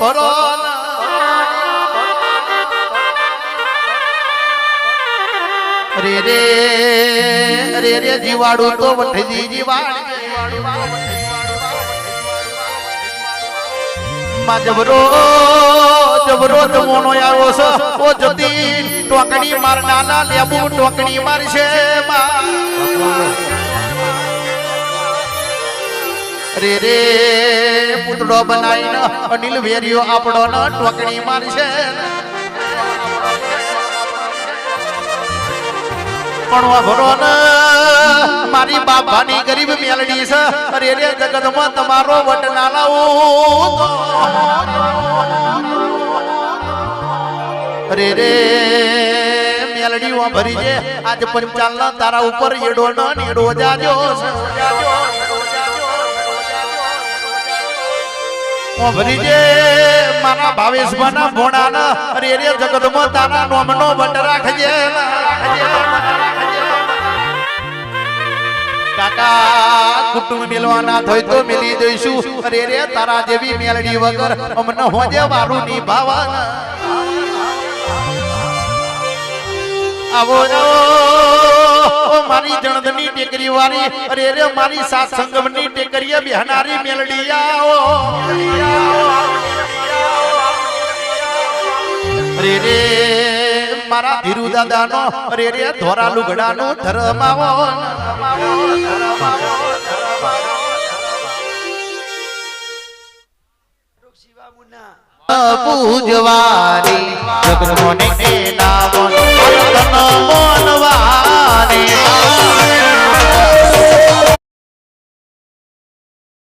ભરો રે રે રે રે જીવાડું તો વઠજી જીવાડ જબરો જબરો, જમોનો આવ્યો છે. ઓ જતી ટોકણી માર નાના લેબુ ટોકણી મારશે માં. રે રે. પૂતળો બનાવીને અનિલ વેરિયો આપણો ન ટોકણી મારશે. પણ વાભરો ન, મારી બાપાની ગરીબ મેલડી છે. અરે રે, જગતમાં તમારો વટ ના લાવું. અરે રે મેલડી વાભરી છે આજ પંચાલ તારા ઉપર એડો ન નેડો જાજો. છે વાભરી માના મારા ભાવેશ માના ભોણાના અરે રે જગતમાં તારા નોમનો વટ રાખજે કાકા કુટુંબ મિલવાના થાય તો મિલી દઈશું. અરે રે તારા જેવી મેલડી વગર અમને હોજે વારું નિભાવવાના આવો મારી ટેકરી વાળી અરે રે મારી સાત સંગમની ટેકરીએ બિહાનારી મેલડી આવો. અરે મારા ધીરુ દાદાનો, અરે રે ધોરા લુગડાનો ધર્મ આવો. પૂજવારી